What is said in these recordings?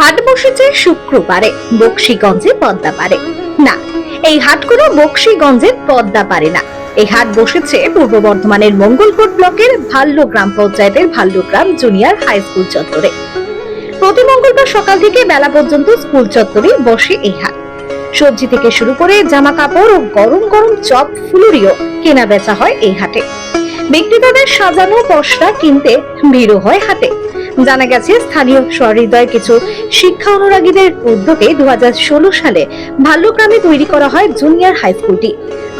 হাট বসেছে শুক্রবারে, বক্সিগঞ্জে পদ্মা পারে। না, এই হাট কোনো বক্সিগঞ্জের পদ্মা পারে না। এই হাট বসেছে পূর্ব বর্ধমানের মঙ্গলকোট ব্লকের ভাল্য গ্রাম পঞ্চায়েতের ভাল্যগ্রাম জুনিয়র হাই স্কুল চত্বরে। প্রতি মঙ্গলবার সকাল থেকে বেলা পর্যন্ত স্কুল চত্বরে বসে এই হাট। সবজি থেকে শুরু করে জামা কাপড় ও গরম গরম চপ, ফুলুরিও কেনা বেচা হয় এই হাটে। বিক্রেতাদের সাজানো পশরা কিনতে ভিড়ও হয় হাটে। জানা গেছে, স্থানীয় সহৃদয় কিছু শিক্ষা অনুরাগীদের উদ্যোগে দু সালে ভাল্যগ্রামে তৈরি করা হয় জুনিয়র হাই স্কুলটি।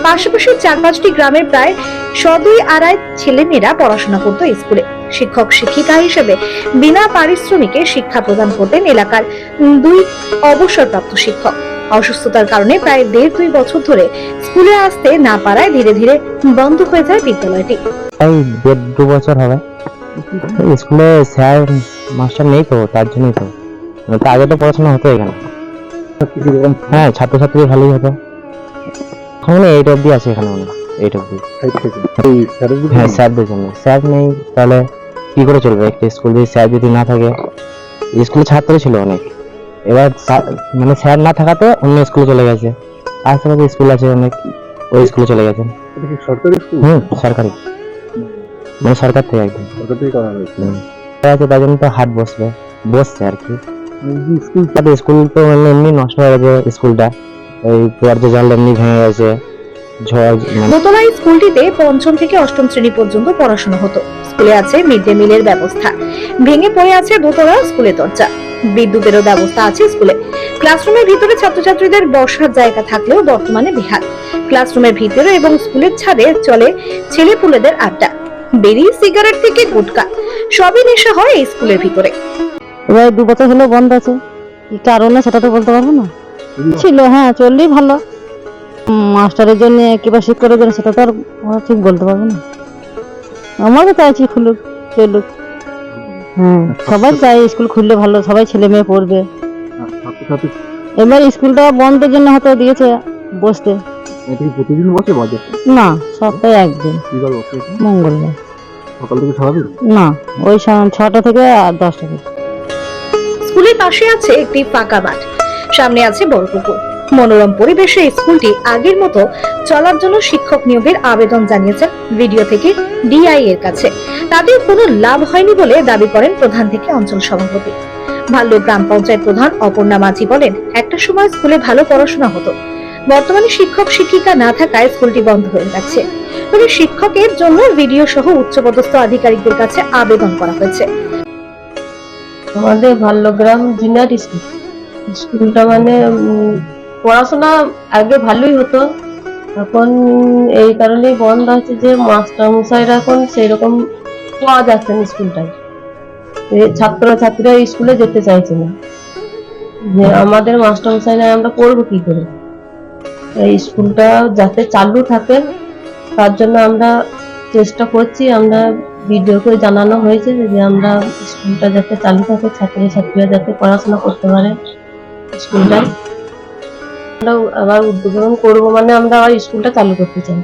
পাশাপাশি চার পাঁচটি গ্রামের প্রায় সদুই আড়াই ছেলেমেয়েরা পড়াশোনা করতো স্কুলে। শিক্ষক, শিক্ষিকা হিসেবে বিনা পারিশ্রমিকে শিক্ষা প্রদান করতেন এলাকার দুই অবসরপ্রাপ্ত শিক্ষক। অসুস্থতার কারণে প্রায় দেড় দুই বছর ধরে স্কুলে আসতে না পারায় ধীরে ধীরে বন্ধ হয়ে যায় বিদ্যালয়টি। এই দেড় দু বছর হবে। স্কুলে স্যার মাস্টার নেই তো তার জন্যই তো। তো আগে তো পড়াশোনা হতো এখানে। হ্যাঁ ছাত্রছাত্রী ভালোই হতো। এখন এইট অব্দি আছে এখানে মনে এইট অব্দি হ্যাঁ স্যারদের জন্য। স্যার নেই তাহলে কি করে চলবে? একটা স্কুল যদি স্যার যদি না থাকে। স্কুলে ছাত্র ছিল অনেক। এবার মানে স্যার না থাকাতে অন্য স্কুলে চলে গেছে। আশেপাশে স্কুল আছে অনেক ওই স্কুলে চলে গেছে। সরকারি স্কুল? হুম সরকারি। মানে সরকার থেকে একদম। সরকার থেকে করা হয়েছে। আছে তার জন্য তো হাট বসবে বসছে আর কি। স্কুল তাতে স্কুল তো মানে এমনি নষ্ট হয়ে গেছে স্কুলটা। ওই দরজা জল এমনি ভেঙে গেছে মানে দোতলা স্কুলটিতে পঞ্চম থেকে অষ্টম শ্রেণি পর্যন্ত পড়াশোনা হতো। স্কুলে আছে মিড ডে মিলের ব্যবস্থা। ভেঙে পড়ে আছে দোতলা স্কুলের দরজা। বিদ্যুতেরও ব্যবস্থা আছে স্কুলে। ক্লাসরুমের ভিতরে ছাত্রছাত্রীদের বসার জায়গা থাকলেও বর্তমানে বেহাল। ক্লাসরুমের ভিতরে এবং স্কুলের ছাদে চলে ছেলে পুলেদের আড্ডা। বেরি সিগারেট থেকে গুটকা। সবই নেশা হয় এই স্কুলের ভিতরে। এবার দু বছর হলো বন্ধ আছে। কি কারণে সেটা তো বলতে পারব না। ছিল হ্যাঁ চললেই ভালো। মাস্টারের জন্য কিংবা শিক্ষকের জন্য সেটা তো আর আমরা ঠিক বলতে পারব না। আমরা তো চাইছি খুলুক চলুক। হ্যাঁ সবাই চাই স্কুল খুললে ভালো সবাই ছেলে মেয়ে পড়বে। ছাত্রছাত্রী। এবার স্কুলটা বন্ধের জন্য হয়তো দিয়েছে বসতে। কি প্রতিদিন বসে বাজার না সপ্তাহে একদিন। বিকাল বসে মঙ্গলবার। সকাল থেকে সারাদিন না ওই স- ছটা থেকে আর দশটা থেকে। স্কুলের পাশে আছে একটি ফাঁকা মাঠ। সামনে আছে বড় পুকুর। মনোরম পরিবেশে স্কুলটি আগের মতো চলার জন্য শিক্ষক নিয়োগের আবেদন জানিয়েছেন ভিডিও থেকে ডিআই এর কাছে। তাদের কোনো লাভ হয়নি বলে দাবি করেন প্রধান থেকে অঞ্চল সভাপতি। ভাল্য গ্রাম পঞ্চায়েত প্রধান অপর্ণা মাঝি বলেন একটা সময় স্কুলে ভালো পড়াশোনা হতো। বর্তমানে শিক্ষক শিক্ষিকা না থাকায় স্কুলটি বন্ধ হয়ে যাচ্ছে তবে শিক্ষকের জন্য ভিডিও সহ উচ্চপদস্থ আধিকারিকদের কাছে আবেদন করা হয়েছে। আমাদের ভাল্যগ্রাম জুনিয়র স্কুল। স্কুলটা মানে পড়াশোনা আগে ভালোই হতো। এখন এই কারণেই বন্ধ আছে যে মাস্টার মশাইরা এখন সেরকম পাওয়া যাচ্ছে না স্কুলটায়। ছাত্র ছাত্রীরা স্কুলে যেতে চাইছে না। যে আমাদের মাস্টার মশাই আমরা পড়ব কি করে? স্কুলটা যাতে চালু থাকে, তার জন্য আমরা চেষ্টা করছি, আমরা ভিডিওকে জানানো হয়েছে যে আমরা স্কুলটা যাতে চালু থাকে, ছাত্রছাত্রীরা যাতে পড়াশোনা করতে পারে স্কুলটায় আমরা আবার উদ্বোধন করব মানে আমরা আবার স্কুলটা চালু করতে চাই।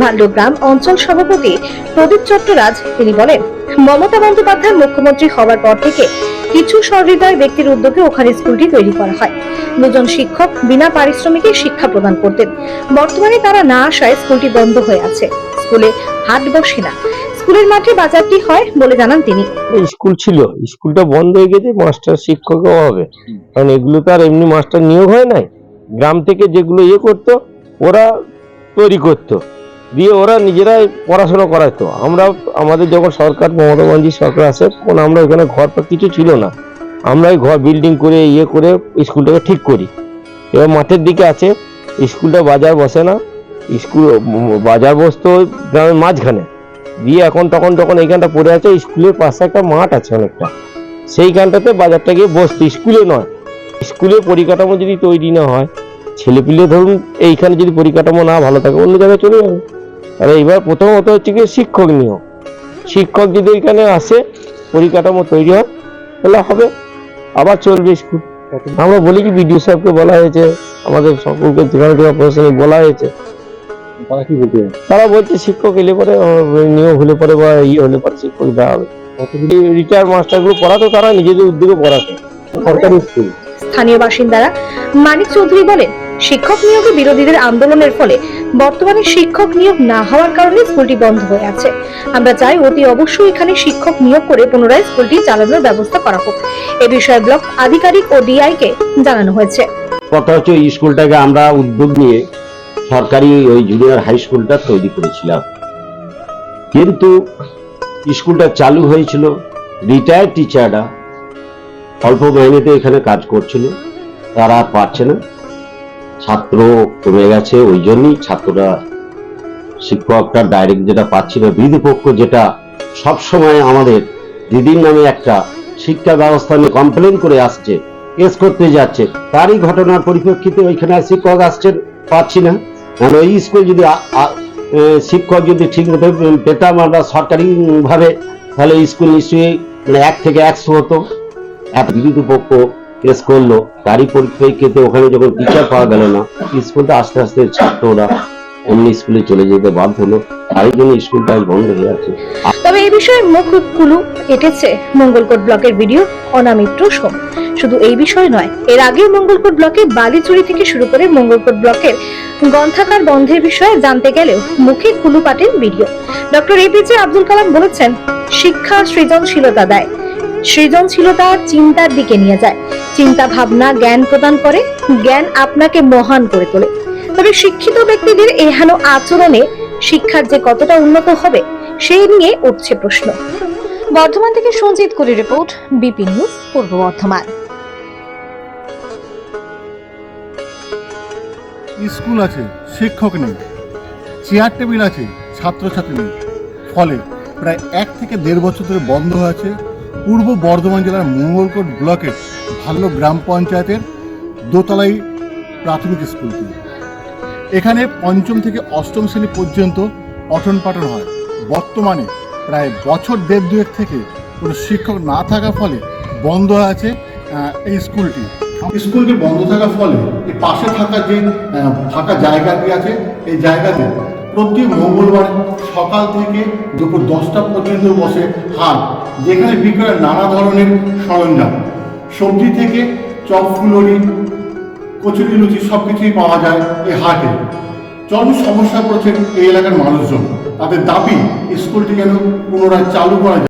ভাল্যগ্রাম অঞ্চল সভাপতি প্রদীপ চট্টরাজ তিনি বলেন, মমতা বন্দ্যোপাধ্যায় মুখ্যমন্ত্রী হওয়ার পর থেকে কিছু সহৃদয় ব্যক্তির উদ্যোগে ওখানে স্কুলটি তৈরি করা হয়। দুজন শিক্ষক বিনা পারিশ্রমিকে শিক্ষা প্রদান করতেন। বর্তমানে তারা না আসায় স্কুলটি বন্ধ হয়ে আছে। স্কুলে হাট বসে না। স্কুলের মাঠে বাজারটি হয় বলে জানান তিনি। স্কুল ছিল। স্কুলটা বন্ধ হয়ে গেছে, মাস্টার শিক্ষকের অভাবে কারণ এগুলো তো আর এমনি মাস্টার নিয়োগ হয় নাই। গ্রাম থেকে যেগুলো ইয়ে করতো, ওরা তৈরি করতো। দিয়ে ওরা নিজেরাই পড়াশোনা করাতো আমরা, আমাদের যখন সরকার, মমতা ব্যানার্জি সরকার আসে তখন আমরা ওখানে ঘর কিছু ছিল না। আমরা ওই ঘর বিল্ডিং করে ইয়ে করে স্কুলটাকে ঠিক করি। এবার মাঠের দিকে আছে, স্কুলটা বাজার বসে না, স্কুল, বাজার বসতো গ্রামের মাঝখানে। দিয়ে এখন তখন তখন এইখানটা পড়ে আছে, স্কুলের পাশে একটা মাঠ আছে অনেকটা। সেইখানটাতে বাজারটা গিয়ে বসতো, স্কুলে নয়। স্কুলে পরিকাঠামো যদি তৈরি না হয়, ছেলেপিলে ধরুন, এইখানে যদি পরিকাঠামো না ভালো থাকে, অন্য জায়গায় চলে যাবে। আর এইবার প্রথমত হচ্ছে কি শিক্ষক নিয়োগ। শিক্ষক যদি এখানে আসে পরিকাঠামো তৈরি হয় তাহলে হবে। আবার চলবে স্কুল। আমরা বলি কি বিডিও সাহেবকে বলা হয়েছে আমাদের সকলকে যেখানে প্রশাসনিক বলা হয়েছে। তারা কি বলতে তারা বলছে শিক্ষক এলে পরে নিয়োগ হলে পরে বা ইয়ে হলে পরে শিক্ষক দেওয়া হবে। রিটায়ার মাস্টারগুলো পড়াতো তারা নিজেদের উদ্যোগে পড়াতো সরকারি স্কুল। স্থানীয় বাসিন্দারা মানিক চৌধুরী বলেন শিক্ষক নিয়োগে বিরোধীদের আন্দোলনের ফলে বর্তমানে শিক্ষক নিয়োগ না হওয়ার কারণে স্কুলটি বন্ধ হয়ে আছে। আমরা চাই অতি অবশ্যই এখানে শিক্ষক নিয়োগ করে পুনরায় স্কুলটি চালানোর ব্যবস্থা করা হোক। এ বিষয়ে ব্লক আধিকারিক ও ডিআই কে জানানো হয়েছে। কথা হচ্ছে স্কুলটাকে আমরা উদ্যোগ নিয়ে সরকারি ওই জুনিয়র হাই স্কুলটা তৈরি করেছিলাম। কিন্তু স্কুলটা চালু হয়েছিল রিটায়ার্ড টিচাররা অল্প মাইনেতে এখানে কাজ করছিল, তারা আর পারছে না। ছাত্র কমে গেছে, ওই জন্যই ছাত্ররা শিক্ষকটা ডাইরেক্ট যেটা পাচ্ছি না বিরোধী যেটা সব সময় আমাদের দিদির নামে একটা শিক্ষা ব্যবস্থা নিয়ে কমপ্লেন করে আসছে কেস করতে যাচ্ছে, তারই ঘটনার পরিপ্রেক্ষিতে ওইখানে শিক্ষক আসছেন, পাচ্ছি না। কারণ ওই স্কুল যদি শিক্ষক যদি ঠিক মতো পেতাম আমরা সরকারি ভাবে তাহলে স্কুল নিশ্চয়ই মানে এক থেকে একশো হতো। এক বিরোধী পক্ষ কেস করল, তারই পরিপ্রেক্ষিতে ওখানে যখন টিচার পাওয়া গেল না স্কুলটা আস্তে আস্তে ছাত্ররা অন্য স্কুলে চলে যেতে বাধ্য হলো। তারই জন্য স্কুলটা বন্ধ হয়ে আছে। তবে এই বিষয়ে মুখ কুলু এটেছে মঙ্গলকোট ব্লকের ভিডিও অনামিত্র সোম। শুধু এই বিষয় নয়, এর আগে মঙ্গলকোট ব্লকে বালি চুরি থেকে শুরু করে মঙ্গলকোট ব্লকের গ্রন্থাগার বন্ধের বিষয়ে জানতে গেলেও মুখে কুলু কাটেন video doctor APJ Abdul Kalam বলেছেন, শিক্ষা সৃজনশীলতা দেয়। সৃজনশীলতা চিন্তার দিকে নিয়ে যায়। চিন্তা ভাবনা জ্ঞান প্রদান করে, জ্ঞান আপনাকে মহান করে তোলে। তবে শিক্ষিত ব্যক্তিদের এহেন আচরণে শিক্ষার যে কতটা উন্নত হবে সেই নিয়ে উঠছে প্রশ্ন। বর্ধমান থেকে সঞ্জিত করি রিপোর্ট, বিপি নিউজ, পূর্ব বর্ধমান। স্কুল আছে, শিক্ষক নেই, চেয়ার টেবিল আছে, ছাত্রছাত্রী নেই। ফলে প্রায় এক থেকে দেড় বছর ধরে বন্ধ হয়েছে পূর্ব বর্ধমান জেলার মঙ্গলকোট ব্লকের ভাল্লো গ্রাম পঞ্চায়েতের দোতলাই প্রাথমিক স্কুলটি। এখানে পঞ্চম থেকে অষ্টম শ্রেণি পর্যন্ত পঠন পাঠন হয়। বর্তমানে প্রায় বছর দেড় দুয়েক থেকে কোনো শিক্ষক না থাকার ফলে বন্ধ আছে এই স্কুলটি। স্কুলটি বন্ধ থাকার ফলে এই পাশে থাকা যে ফাঁকা জায়গাটি আছে, এই জায়গাতে প্রতি মঙ্গলবার সকাল থেকে দুপুর দশটা পর্যন্ত বসে হাট, যেখানে বিক্রয় নানা ধরনের সরঞ্জাম। সবজি থেকে চপ ফুলরি কচুরি, লুচি সব কিছুই পাওয়া যায় এই হাটে। চরম সমস্যা পড়েছেন এই এলাকার মানুষজন। তাদের দাবি, স্কুলটি যেন পুনরায় চালু করা যায়।